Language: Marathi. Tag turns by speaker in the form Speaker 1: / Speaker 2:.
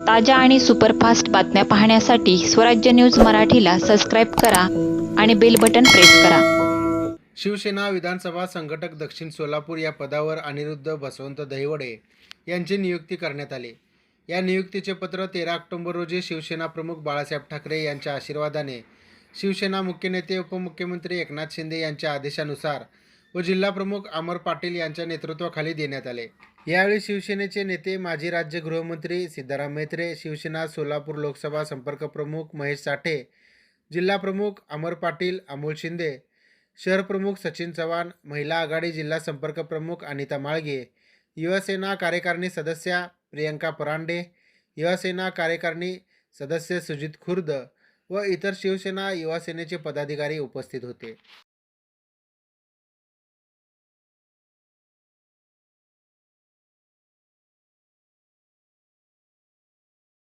Speaker 1: ताज्या आणि सुपरफास्ट बातम्या पाहण्यासाठी स्वराज्य न्यूज मराठीला सबस्क्राईब करा आणि बेल बटन प्रेस करा.
Speaker 2: शिवसेना विधानसभा संघटक दक्षिण सोलापूर या पदावर अनिरुद्ध बसवंत दहिवडे यांची नियुक्ती करण्यात आली. या नियुक्तीचे पत्र तेरा ऑक्टोबर रोजी शिवसेना प्रमुख बाळासाहेब ठाकरे यांच्या आशीर्वादाने शिवसेना मुख्य नेते उपमुख्यमंत्री एकनाथ शिंदे यांच्या आदेशानुसार व जिल्हाप्रमुख अमर पाटील यांच्या नेतृत्वाखाली देण्यात आले. यावेळी शिवसेनेचे नेते माजी राज्य गृहमंत्री सिद्धाराम म्हेत्रे शिवसेना सोलापूर लोकसभा संपर्क प्रमुख महेश साठे जिल्हाप्रमुख अमर पाटील अमोल शिंदे शहर प्रमुख सचिन चव्हाण महिला आघाडी जिल्हा संपर्क प्रमुख अनिता माळगे युवासेना कार्यकारिणी सदस्या प्रियंका परांडे युवासेना कार्यकारिणी सदस्य सुजित खुर्द व इतर शिवसेना युवासेनेचे पदाधिकारी उपस्थित होते.